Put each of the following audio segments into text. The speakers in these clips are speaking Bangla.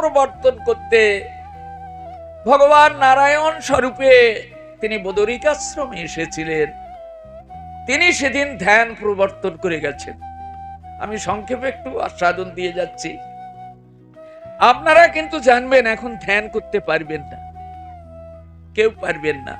প্রবর্তন করতে ভগবান নারায়ণ স্বরূপে তিনি বদরিকাশ্রমে এসেছিলেন। তিনি সেদিন ধ্যান প্রবর্তন করে গেছেন। আমি সংক্ষেপে একটু আস্বাদন দিয়ে যাচ্ছি। আপনারা কিন্তু জানবেন, এখন ধ্যান করতে পারবেন না। কেউ পারবেন না।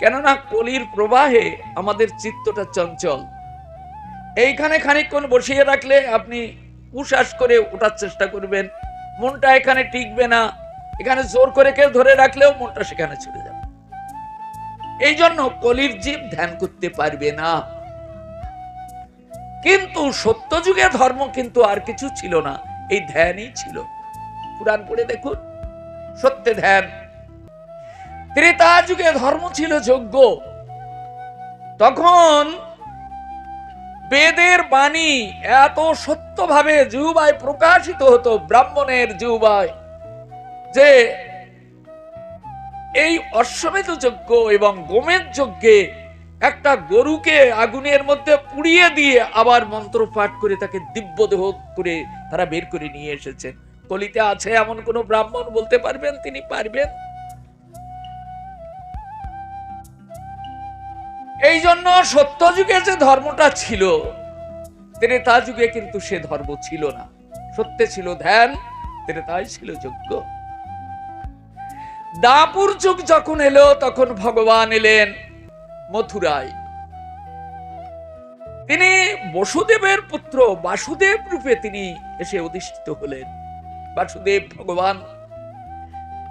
কেননা কলির প্রবাহে আমাদের চিত্তটা চঞ্চল। এইখানে খানিকক্ষণ বসিয়ে রাখলে আপনি উশ্বাস করে ওঠার চেষ্টা করবেন। মনটা এখানে টিকবে না। এখানে জোর করে কেউ ধরে রাখলেও মনটা সেখানে চলে যাবে। এই জন্য কলির জীব ধ্যান করতে পারবে না। কিন্তু সত্যযুগে ধর্ম কিন্তু আর কিছু ছিল না, এই ধ্যানই ছিল। পুরাণ পড়ে দেখুন, সত্যে ধ্যান। ত্রেতা যুগে ধর্ম ছিল যোগ্য তখন বেদের বাণী এত সত্যভাবে জিহুবায় প্রকাশিত হতো ব্রাহ্মণের জিহুবায় যে এই অশ্বমেধ যজ্ঞ এবং গোমের যজ্ঞে একটা গরুকে আগুনের মধ্যে পুড়িয়ে দিয়ে আবার মন্ত্র পাঠ করে তাকে দিব্য দেহ করে তারা বের করে নিয়ে এসেছেন কলিতে আছে এমন কোন ব্রাহ্মণ বলতে পারবেন তিনি? পারবেন? এই জন্য সত্য যুগে যে ধর্মটা ছিল ত্রেতা যুগে কিন্তু সে ধর্ম ছিল না। সত্যে ছিল ধ্যান ত্রেতাই ছিল যজ্ঞ। দাপুর যুগ যখন এলো, তখন ভগবান এলেন মথুরায়। তিনি বসুদেবের পুত্র বাসুদেব রূপে তিনি এসে অধিষ্ঠিত হলেন। বাসুদেব ভগবান।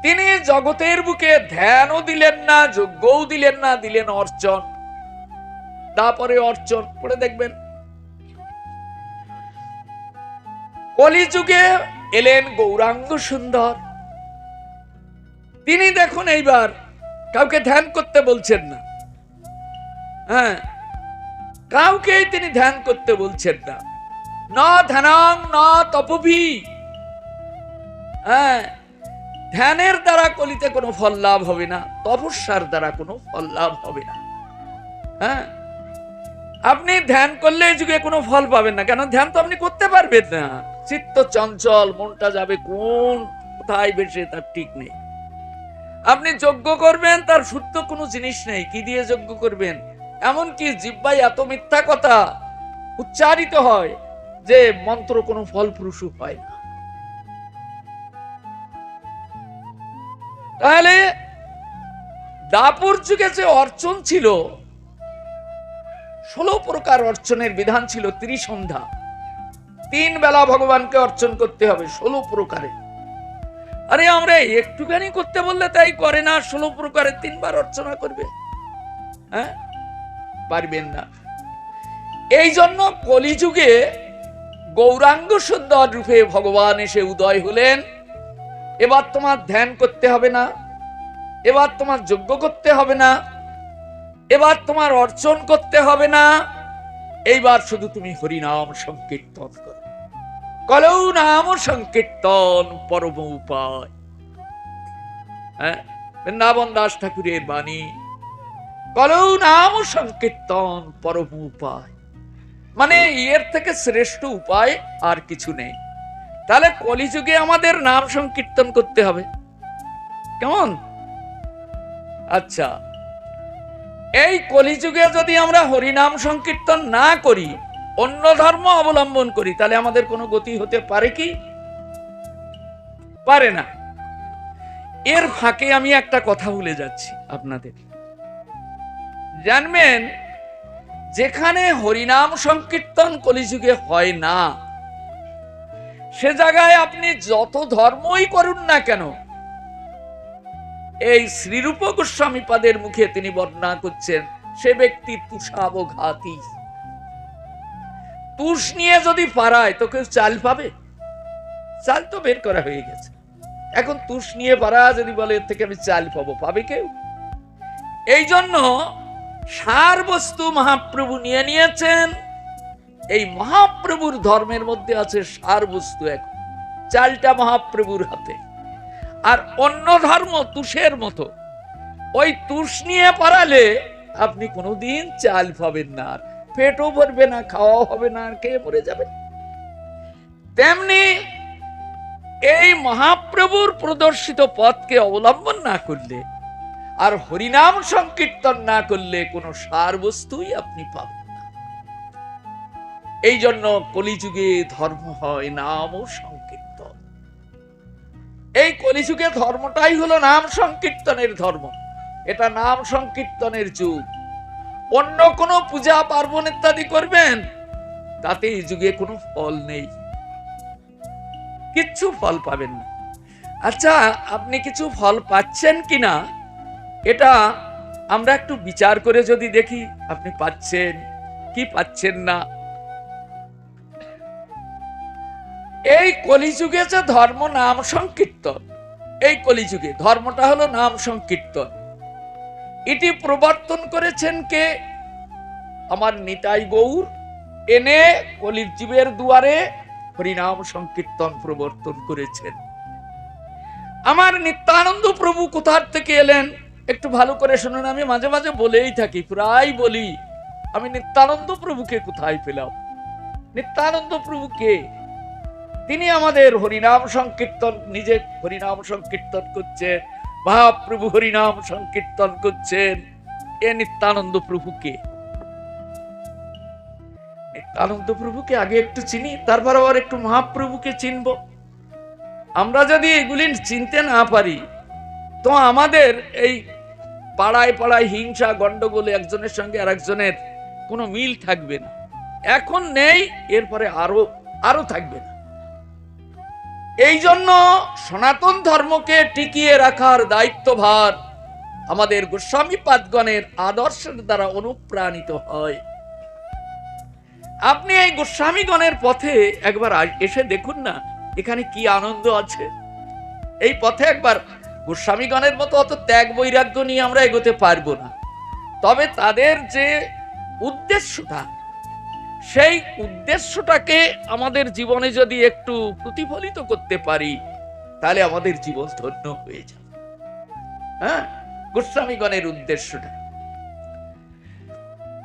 তিনি জগতের বুকে ধ্যানও দিলেন না, যজ্ঞও দিলেন না, দিলেন অর্চন তারপরে অর্চন, পড়ে দেখবেন। কলিযুগে এলেন গৌরাঙ্গ সুন্দর। তিনি দেখুন এইবার কাউকে ধ্যান করতে বলছেন না। হ্যাঁ কাউকেই তিনি ধ্যান করতে বলছেন না। ন ধ্যানং, ন তপভি হ্যাঁ ধ্যানের দ্বারা কলিতে কোনো ফল লাভ হবে না, তপস্যার দ্বারা কোনো ফল লাভ হবে না। হ্যাঁ আপনি ধ্যান করলে এই যুগে কোনো ফল পাবেন না। কেন? ধ্যান তো আপনি করতে পারবেন না। চিত্ত চঞ্চল, মনটা যাবে কোন কোথায় বেশে তার ঠিক নেই। আপনি যজ্ঞ করবেন, তার শুদ্ধ কোনো জিনিস নেই। কি দিয়ে যজ্ঞ করবেন? এমনকি জিব্বাই এত মিথ্যা কথা উচ্চারিত হয় যে মন্ত্র কোনো ফলপ্রসূ হয় না। তাহলে দাপুর যুগে যে অর্চন ছিল ষোলো প্রকার অর্চনের বিধান ছিল ত্রিসন্ধ্যা। তিন বেলা ভগবানকে অর্চন করতে হবে ষোলো প্রকারে। আরে আমরা একটুখানি করতে বললে তাই করে না, ষোলো প্রকারে তিনবার অর্চনা করবে। হ্যাঁ? পারবেন না। এই জন্য কলিযুগে গৌরাঙ্গ সুন্দর রূপে ভগবান এসে উদয় হলেন। এবার তোমার ধ্যান করতে হবে না, এবার তোমার যজ্ঞ করতে হবে না। এবার তোমার অর্চন করতে হবে না। এইবার শুধু তুমি হরিনাম সংকীর্তন করো। কলৌ নাম সংকীর্তন পরম উপায়। হ্যাঁ বৃন্দাবন দাস ঠাকুরের বাণী। কলৌ নাম সংকীর্তন পরম উপায়। মানে এর থেকে শ্রেষ্ঠ উপায় আর কিছু নেই। তাহলে কলিযুগে আমাদের নাম সংকীর্তন করতে হবে। কেমন? আচ্ছা। এই কলিযুগে যদি আমরা হরিনাম সংকীর্তন না করি, অন্য ধর্ম অবলম্বন করি, তাহলে আমাদের কোনো গতি হতে পারে কি? পারে না। এর ফাঁকে আমি একটা কথা ভুলে যাচ্ছি আপনাদের। জানবেন, যেখানে হরিনাম সংকীর্তন কলিযুগে হয় না, সে জায়গায় আপনি যত ধর্মই করুন না কেন এই শ্রীরূপ গোস্বামী পাদের মুখে তিনি বর্ণনা করছেন, সে ব্যক্তি তুষাবঘাতী তুষ নিয়ে যদি পারায়, তো কেউ চাল পাবে? চাল তো বের করা হয়ে গেছে। এখন তুষ নিয়ে পারা যদি বলে, এর থেকে আমি চাল পাবো, পাবে কেউ? এই জন্য সার বস্তু মহাপ্রভু নিয়ে নিয়েছেন। এই মহাপ্রভুর ধর্মের মধ্যে আছে সার বস্তু এখন। চালটা মহাপ্রভুর হাতে। আর অন্য ধর্ম তুষের মতো। ওই তুষ নিয়ে পারালে আপনি কোনোদিন চাল পাবেন না আর, পেটও ভরবে না, খাওয়াও হবে না আর, খেয়ে মরে যাবে। তেমনি এই মহাপ্রভুর প্রদর্শিত পথকে অবলম্বন না করলে আর হরিনাম সংকীর্তন না করলে কোনো সার বস্তুই আপনি পাবেন না। এই জন্য কলিযুগে ধর্ম হয় নাম ও সংকীর্তন। এই কলিযুগে ধর্মটাই হলো নাম সংকীর্তনের ধর্ম। এটা নাম সংকীর্তনের যুগ। অন্য কোনো পূজা পার্বণ ইত্যাদি করবেন তাতে এই যুগে কোনো ফল নেই। কিচ্ছু ফল পাবেন না। আচ্ছা আপনি কিছু ফল পাচ্ছেন কি না এটা আমরা একটু বিচার করে যদি দেখি আপনি পাচ্ছেন, কি পাচ্ছেন না। এই কলিযুগে যে ধর্ম নাম সংকীর্তন। এই কলিযুগে ধর্মটা হলো নাম সংকীর্তন। এটি প্রবর্তন করেছেন কে? আমার নিতাই গৌর। এনে কলির দুয়ারে হরিনাম সংকীর্তন প্রবর্তন করেছেন। আমার নিত্যানন্দ প্রভু কোথার থেকে এলেন? একটু ভালো করে শুনুন, আমি মাঝে মাঝে বলেই থাকি, প্রায় বলি, আমি নিত্যানন্দ প্রভুকে কোথায় পেলাম? নিত্যানন্দ প্রভু কে? তিনি আমাদের হরিনাম সংকীর্তন নিজে হরিনাম সংকীর্তন করছেন। মহাপ্রভু হরিনাম সংকীর্তন করছেন। এ নিত্যানন্দ প্রভুকে। নিত্যানন্দ প্রভুকে আগে একটু চিনি, তারপর আবার একটু মহাপ্রভুকে চিনব। আমরা যদি এগুলি চিনতে না পারি, তো আমাদের এই পাড়ায় পাড়ায় হিংসা, গন্ডগোলে, একজনের সঙ্গে আরেকজনের কোনো মিল থাকবে না। এখন নেই, এরপরে আরও আরও থাকবে না। এই জন্য সনাতন ধর্মকে টিকিয়ে রাখার দায়িত্বভার আমাদের গোস্বামী পাদগণের আদর্শের দ্বারা অনুপ্রাণিত হয়। আপনি এই গোস্বামীগণের পথে একবার এসে দেখুন না, এখানে কি আনন্দ আছে। এই পথে একবার গোস্বামীগণের মতো অত ত্যাগ বৈরাগ্য নিয়ে আমরা এগোতে পারব না। তবে তাদের যে উদ্দেশ্যটা সেই উদ্দেশ্যটাকে আমাদের জীবনে যদি একটু প্রতিফলিত করতে পারি, তাহলে আমাদের জীবন ধন্য হয়ে যাবে। হ্যাঁ? গোস্বামীগণের উদ্দেশ্যটা।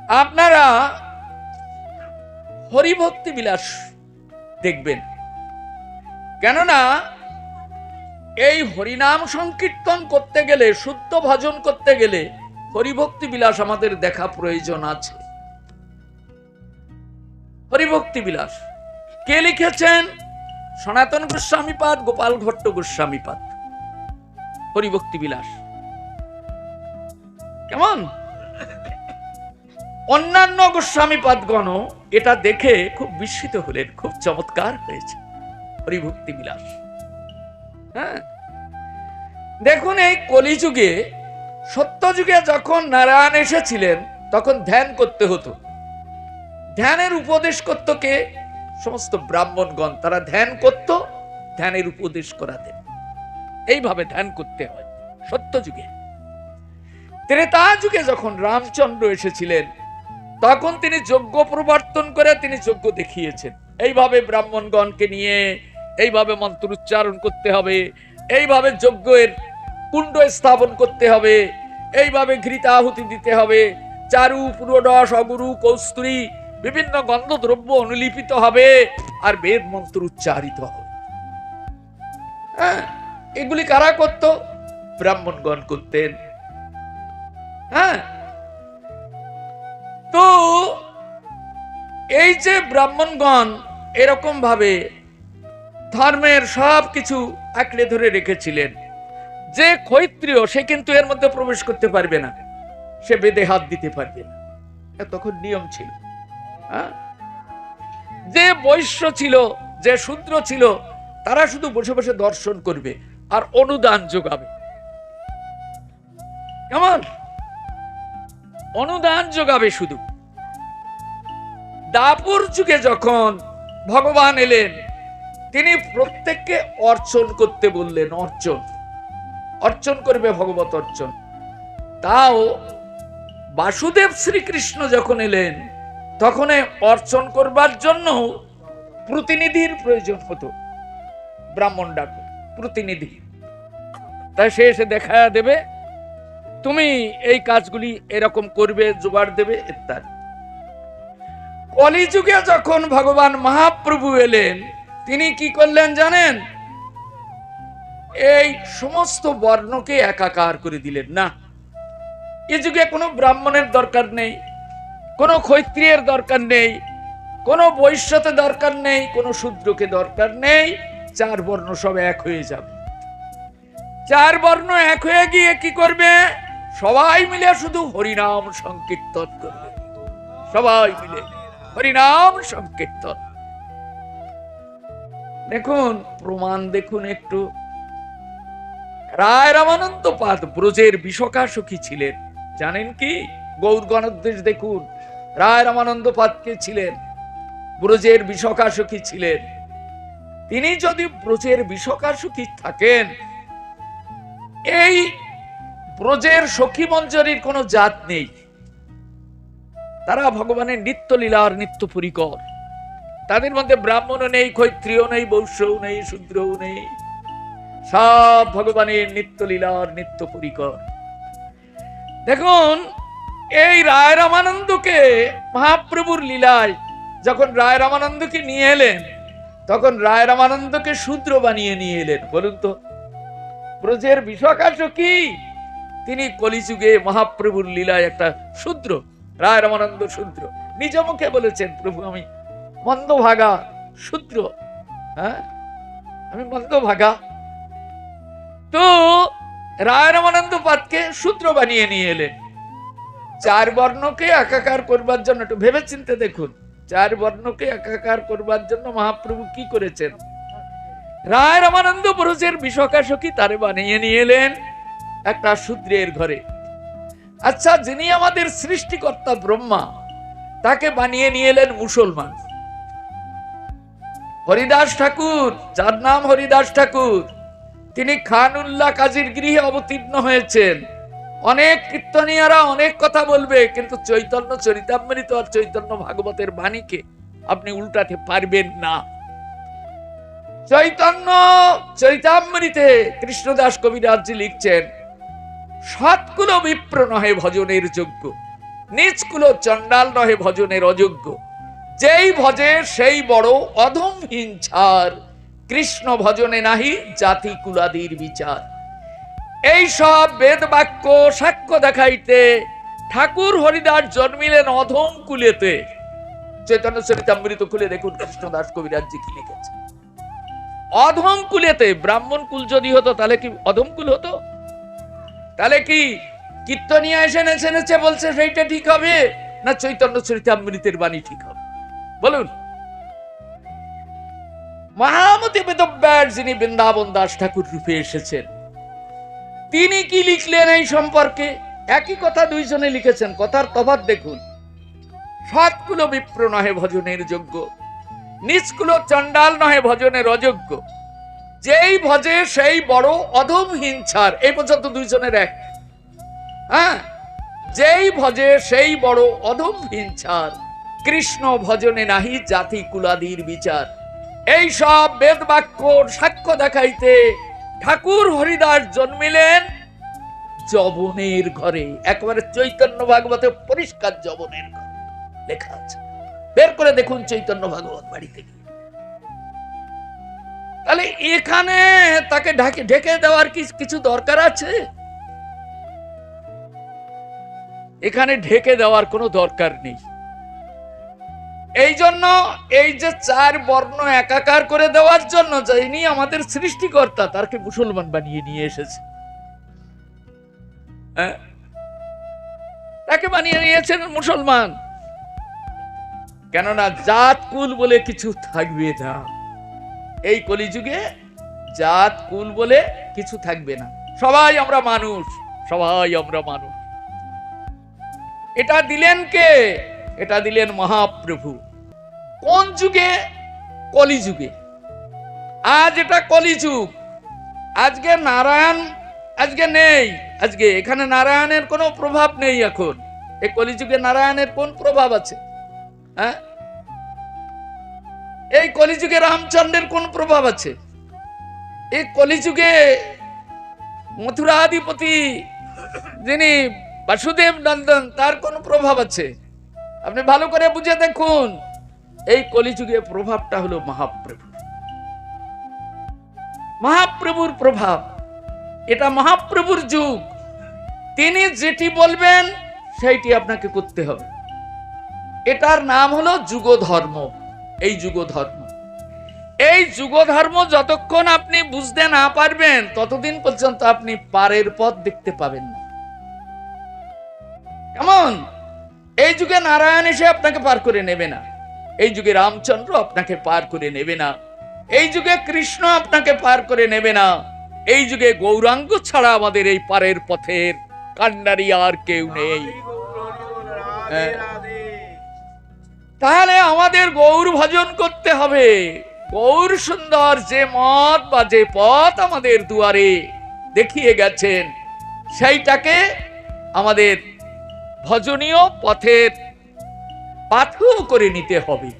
আপনারা হরিভক্তি বিলাস দেখবেন। কেননা, এই হরিনাম সংকীর্তন করতে গেলে, শুদ্ধ ভজন করতে গেলে হরিভক্তি বিলাস আমাদের দেখা প্রয়োজন আছে। হরিভক্তি বিলাস। কে লিখেছেন? সনাতন গোস্বামী পাদ, গোপাল ভট্ট গোস্বামী পাদ। হরিভক্তি বিলাস। কেমন? অন্যান্য গোস্বামী পাদগণ এটা দেখে খুব বিস্মিত হলেন, খুব চমৎকার হয়েছে। হরিভক্তি বিলাস। হ্যাঁ? দেখুন এই কলিযুগে, সত্যযুগে যখন নারায়ণ এসেছিলেন, তখন ধ্যান করতে হতো। ধ্যানের উপদেশ করত কে? সমস্ত ব্রাহ্মণগণ, তারা ধ্যান করত, ধ্যানের উপদেশ করাতেন এইভাবে ধ্যান করতে হয়, সত্যযুগে। ত্রেতা যুগে যখন রামচন্দ্র এসেছিলেন, তখন তিনি যজ্ঞ প্রবর্তন করে তিনি যজ্ঞ দেখিয়েছেন। এইভাবে ব্রাহ্মণগণকে নিয়ে এইভাবে মন্ত্র উচ্চারণ করতে হবে, এইভাবে যজ্ঞের কুণ্ড স্থাপন করতে হবে, এইভাবে ঘৃতাহুতি দিতে হবে। চারু পুরোডস অগুরু, কৌস্তুরী বিভিন্ন গন্ধদ্রব্য অনুলিপিত হবে আর বেদ মন্ত্র উচ্চারিত হবে। হ্যাঁ এগুলি কারা করত? ব্রাহ্মণগণ করতেন। হ্যাঁ তো এই যে ব্রাহ্মণগণ এরকম ভাবে ধর্মের সব কিছু আঁকড়ে ধরে রেখেছিলেন, যে ক্ষৈত্রীয় সে কিন্তু এর মধ্যে প্রবেশ করতে পারবে না, সে বেদে হাত দিতে পারবে না। তখন নিয়ম ছিল? যে বৈশ্য ছিল, যে শূদ্র ছিল, তারা শুধু বসে বসে দর্শন করবে আর অনুদান যোগাবে। কেমন? অনুদান যোগাবে শুধু। দাপুর যুগে যখন ভগবান এলেন, তিনি প্রত্যেককে অর্চন করতে বললেন, অর্চন অর্চন করবে ভগবত অর্চন। তাও বাসুদেব শ্রীকৃষ্ণ যখন এলেন তখন অর্চন করবার জন্য প্রতিনিধির প্রয়োজন হতো। ব্রাহ্মণ ডাক প্রতিনিধি। তাই সে এসে দেখা দেবে, তুমি এই কাজগুলি এরকম করবে, জোগাড় দেবে, ইত্যাদি। কলিযুগে যখন ভগবান মহাপ্রভু এলেন, তিনি কি করলেন জানেন? এই সমস্ত বর্ণকে একাকার করে দিলেন। না, এ যুগে কোনো ব্রাহ্মণের দরকার নেই। কোনো ক্ষত্রিয়ের দরকার নেই, কোনো বৈশ্যতে দরকার নেই, কোনো শূদ্রকে দরকার নেই, চার বর্ণ সব এক হয়ে যাবে। চার বর্ণ এক হয়ে গিয়ে কি করবে? সবাই মিলে শুধু হরিনাম সংকীর্তন করবে। সবাই মিলে হরিনাম সংকীর্তন। দেখুন, প্রমাণ দেখুন একটু। রায় রামানন্দ পাদ ব্রজের বিশকা সখী ছিলেন। জানেন কি? গৌর গণদেশ দেখুন। রায় রামানন্দ পাদকে ছিলেন। ব্রজের সখী ছিলেন। তিনি যদি ব্রজের সখী থাকেন, এই ব্রজের সখী মঞ্জরির কোনো জাত নেই। তারা ভগবানের নিত্য লীলার নিত্য পরিকর তাদের মধ্যে ব্রাহ্মণও নেই, ক্ষত্রিয় নেই বৈশ্যও নেই শূদ্রও নেই। সব ভগবানের নিত্য লীলার নিত্য পরিকর দেখুন এই রায় রামানন্দকে মহাপ্রভুর লীলায় যখন রায় রামানন্দকে নিয়ে এলেন, তখন রায় রামানন্দকে শূদ্র বানিয়ে নিয়ে এলেন। বলুন তো, ব্রজের বিষকাশ কি? তিনি কলিযুগে মহাপ্রভুর লীলায় একটা শূদ্র, রায় রামানন্দ শূদ্র। নিজ মুখে বলেছেন, প্রভু, আমি মন্দভাগা, শূদ্র। হ্যাঁ? আমি মন্দভাগা। তো রায় রামানন্দ পাদকে শূদ্র বানিয়ে নিয়ে এলেন। চার বর্ণকে একাকার করবার জন্য, একটু ভেবে চিনতে দেখুন, চার বর্ণকে একাকার করবার জন্য মহাপ্রভু কি করেছেন? রায় রামানন্দ ব্রজের বিশকাশকী তারে বানিয়ে নিয়ে এলেন একটা শূদ্রের ঘরে। আচ্ছা যিনি আমাদের সৃষ্টিকর্তা ব্রহ্মা, তাকে বানিয়ে নিয়ে এলেন মুসলমান। হরিদাস ঠাকুর, যার নাম হরিদাস ঠাকুর, তিনি খানুল্লাহ কাজীর গৃহে অবতীর্ণ হয়েছেন। অনেক কীর্তনীয়রা অনেক কথা বলবে, কিন্তু চৈতন্য চরিতামৃত আর চৈতন্য ভাগবতের বাণীকে আপনি উল্টাতে পারবেন না। চৈতন্য চরিতামৃতে কৃষ্ণদাস কবিরাজজি লিখছেন, সৎকুলো বিপ্র নহে ভজনের যোগ্য, নিচকুলো চণ্ডাল নহে ভজনের অযোগ্য, যেই ভজে সেই বড় অধমহীন ছাড় কৃষ্ণ ভজনে নাহি জাতি কুলাদির বিচার। এই সব বেদ বাক্য সাক্ষ্য দেখাইতে ঠাকুর হরিদাস জন্মিলেন অধম কুলেতে। চৈতন্য চরিতামৃত খুলে দেখুন কৃষ্ণদাস কবিরাজজি কি লিখেছে। অধম কুলেতে, ব্রাহ্মণ কুল যদি হতো, তাহলে কি অধম কুল হতো? তাহলে কি কীর্তনিয়া এসে নেচে নেচে বলছে সেইটা ঠিক হবে, না চৈতন্য চরিতামৃতের বাণী ঠিক হবে? বলুন। মহামতি বেদব্যাস যিনি বৃন্দাবন দাস ঠাকুর রূপে এসেছেন তিনি কি লিখলেন এই সম্পর্কে? একই কথা দুইজনে লিখেছেন, কথার তফাৎ দেখুন। সৎকুলো বিপ্র নহে ভজনের যোগ্য নিচকুলো চণ্ডাল নহে ভজনের অযোগ্য। যেই ভজে সেই বড় অধম হিংসার, এই পর্যন্ত দুইজনের এক। হ্যাঁ? যেই ভজে সেই বড় অধম হিংসার, কৃষ্ণ ভজনে নাহি জাতি কুলাদির বিচার। এই সব বেদ বাক্য সাক্ষ্য দেখাইতে ঠাকুর হরিদাস জন্মিলেন জবনের ঘরে, একেবারে চৈতন্য ভাগবতে পরিষ্কার জবনের ঘরে। লেখা আছে। বের করে দেখুন চৈতন্য ভাগবত বাড়িতে তাহলে এখানে তাকে ঢাকে, ঢেকে দেওয়ার কি কিছু দরকার আছে? এখানে ঢেকে দেওয়ার কোনো দরকার নেই। এই জন্য এই যে চার বর্ণ একাকার করে দেওয়ার জন্য যিনি আমাদের সৃষ্টিকর্তা, তারকে মুসলমান বানিয়ে নিয়ে এসেছে। হ্যাঁ? তাকে বানিয়ে নিয়েছেন মুসলমান। কেননা জাত কুল বলে কিছু থাকবে না। এই কলিযুগে জাত কুল বলে কিছু থাকবে না। সবাই আমরা মানুষ, সবাই আমরা মানুষ। এটা দিলেন কে? এটা দিলেন মহাপ্রভু। কোন যুগে? কলিযুগে। আজ এটা কলিযুগ। আজকে নারায়ণ, আজকে নেই। আজকে এখানে নারায়ণের কোনো প্রভাব নেই এখন। এই কলিযুগে নারায়ণের কোন প্রভাব আছে? হ্যাঁ? এই কলিযুগে রামচন্দ্রের কোন প্রভাব আছে? এই কলিযুগে মথুরাধিপতি যিনি বাসুদেব নন্দন, তার কোন প্রভাব আছে? আপনি ভালো করে বুঝে দেখুন। এই কলিযুগে প্রভাবটা হলো মহাপ্রভু। মহাপ্রভুর প্রভাব। এটা মহাপ্রভুর যুগ। তিনি যেটি বলবেন, সেইটি আপনাকে করতে হবে। এটার নাম হলো যুগ ধর্ম এই যুগ ধর্ম এই যুগ ধর্ম যতক্ষণ আপনি বুঝতে না পারবেন, ততদিন পর্যন্ত আপনি পারের পথ দেখতে পাবেন না। কেমন? এই যুগে নারায়ণ এসে আপনাকে পার করে নেবে না। এই যুগে রামচন্দ্র আপনাকে পার করে নেবে না। এই যুগে কৃষ্ণ আপনাকে পার করে নেবে না। এই যুগে গৌরাঙ্গ ছাড়া আমাদের এই পারের পথের কান্ডারি আর কেউ নেই। হ্যাঁ। তাহলে আমাদের গৌর ভজন করতে হবে। গৌর সুন্দর যে মত বা যে পথ আমাদের দুয়ারে দেখিয়ে গেছেন সেইটাকে আমাদের ভজনীয় পথের পাথেও করে নিতে হবে।